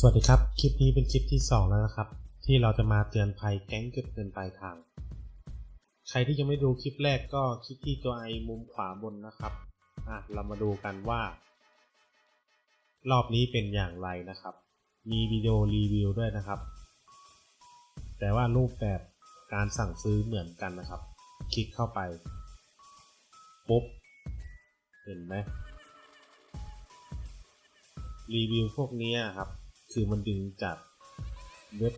สวัสดีครับ คลิปนี้เป็นคลิปที่ 2 แล้วนะครับ ที่เราจะมาเตือนภัยแก๊งเก็บเงินปลายทาง ใครที่ยังไม่ดูคลิปแรกก็คลิกที่ตัวไอมุมขวาบนนะครับอะเรามาดูกันว่า รอบนี้เป็นอย่างไรนะครับ มีวิดีโอรีวิวด้วยนะครับ แต่ว่ารูปแบบการสั่งซื้อเหมือนกันนะครับ คลิกเข้าไป ปุ๊บ เห็นไหมรีวิวพวกนี้ครับ คือมันดึงจากเว็บ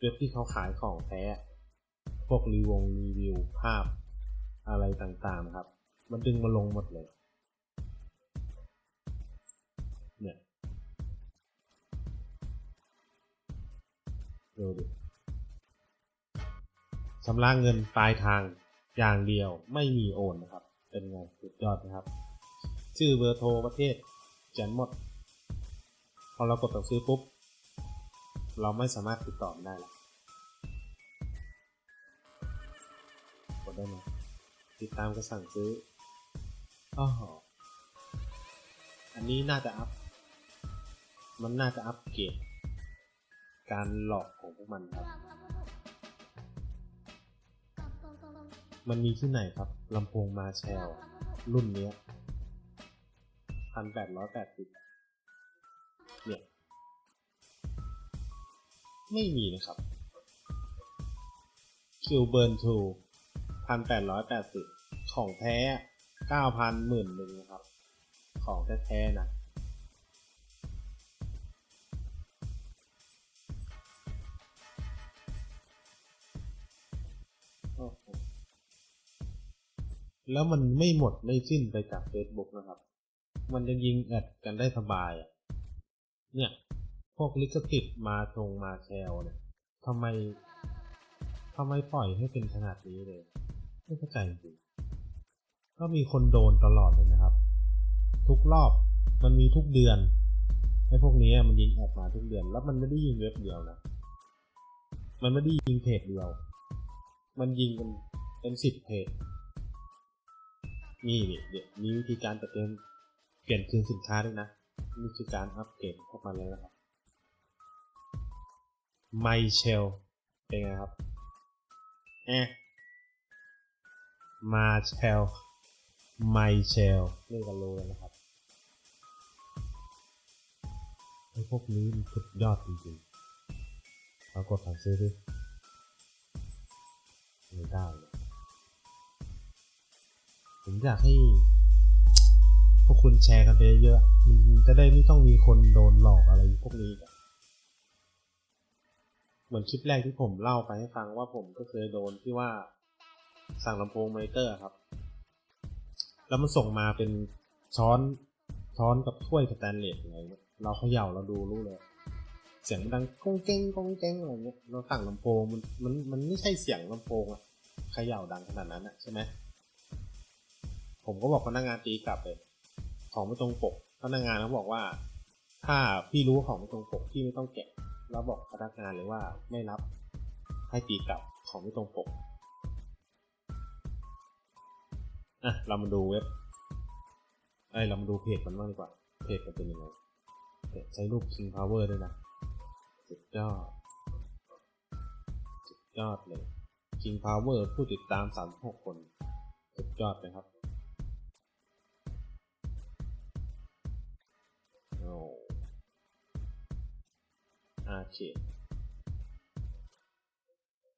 เว็บที่เขาขายของแท้ พวกรีวงรีวิวภาพอะไรต่างๆนะครับ มันดึงมาลงหมดเลย เนี่ยดูดิชำระเงินปลายทางอย่างเดียวไม่มีโอนนะครับ เป็นไงสุดยอดนะครับ ชื่อเบอร์โทรประเทศเขียนหมด พอเรากดสั่งซื้อปุ๊บ เราไม่สามารถติดต่อได้แล้วกดได้ไหมติดตามก็สั่งซื้ออ๋ออันนี้น่าจะอัพ มันน่าจะอัพเกรดการหลอกของพวกมันครับ มันมีที่ไหนครับลำโพงมาแชลรุ่นนี้ยพันแปดร้อยแปดสิบ เนี่ย ไม่มีนะครับคิวเบิร์นทูพันแปดร้อยแปดสิบของแท้เก้าพันหมื่นหนึ่งนะครับ ของแท้ๆนะแล้วมันไม่หมดไม่สิ้นไปจาก Facebook นะครับ มันยังยิงแอดกันได้สบายอะ เนี่ย พวกลิขสิทธิ์มาทงมาแชลเนี่ยทำไมทำไมปล่อยให้เป็นขนาดนี้เลย ไม่เข้าใจจริงก็มีคนโดนตลอดเลยนะครับ ทุกรอบมันมีทุกเดือนไอ้พวกนี้มันยิงแอดมาทุกเดือน แล้วมันไม่ได้ยิงเว็บเดียวนะมันไม่ได้ยิงเพจเดียว มันยิงเป็นเป็นสิบเพจนี่นี่เดี๋ยวมีวิธีการจัดเตรียมเปลี่ยนคืนสินค้าด้วยนะ นี่คือการอัปเกรดพวกมันเลยนะครับไมเชลเป็นไงครับแอะมาเชลไมเชลนี่กันรู้แล้วนะครับไอ้พวกนี้มันสุดยอดจริงๆเรากดสั่งซื้อดิไม่ได้เลยผมอยากให้ พวกคุณแชร์กันไปเยอะๆจะได้ไม่ต้องมีคนโดนหลอกอะไรพวกนี้ เหมือนคลิปแรกที่ผมเล่าไปให้ฟังว่าผมก็เคยโดนที่ว่าสั่งลำโพงมิเตอร์ครับ แล้วมันส่งมาเป็นช้อนช้อนกับถ้วยสแตนเลสอะไรเราเขย่าเราดูรู้เลย เสียงมันดังก้องแก้งก้องแก้งอะไรเงี้ยเราสั่งลำโพงมันมันมันไม่ใช่เสียงลำโพงอะเขย่าดังขนาดนั้นอะใช่ไหมผมก็บอกพนักงานตีกลับเลย ของไม่ตรงปก พนักงานเขาบอกว่า ถ้าพี่รู้ของไม่ตรงปกพี่ไม่ต้องแกะแล้วบอกพนักงานเลยว่าไม่รับให้ตีกลับของไม่ตรงปกอะเรามาดูเว็บไอยเรามาดูเพจมันบ้างดีกว่า เพจมันเป็นยังไงเนี่ยใช้รูป King Power ด้วยนะสุดยอดสุดยอดเลย King Power ผู้ติดตาม 36 คนสุดยอดเลยครับ โอ้อาเค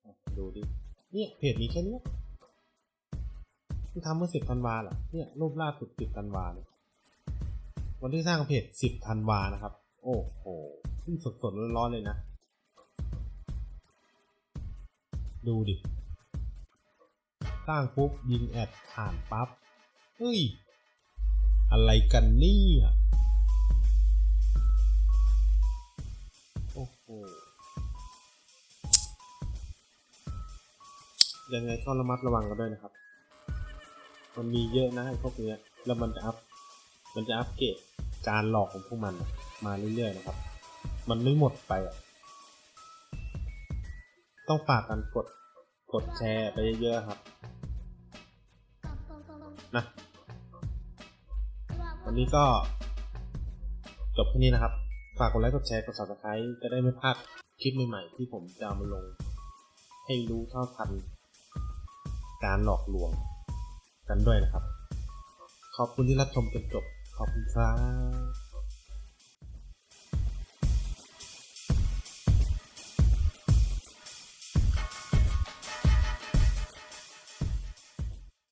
อะดูดิ เนี่ยเพจนี้แค่นี้ที่ทำเมื่อสิบธันวาเหรอเนี่ยรูปล่าสุดสิบธันวาเนี่ยวันที่สร้างเพจสิบธันวานะครับ โอ้โหที่สดสดๆร้อนๆเลยนะ ดูดิ สร้างปุ๊บยิงแอดผ่านปั๊บเฮ้ย อะไรกันเนี่ยโอ้โยังไงก็ระมัดระวังกันด้วยนะครับ มันมีเยอะนะไอ้พวกเนี้ย แล้วมันจะอัพ มันจะอัพเกรดการหลอกของพวกมันมาเรื่อยๆนะครับ มันไม่หมดไปอะต้องฝากกันกด กดแชร์ไปเยอะๆครับ นะ วันนี้ก็จบแค่นี้นะครับ ฝากกดไลค์กดแชร์กด subscribe จะได้ไม่พลาดคลิปใหม่ๆที่ผมจะเอามาลง ให้รู้เท่าทันการหลอกลวงกันด้วยนะครับ ขอบคุณที่รับชมจนจบขอบคุณครับ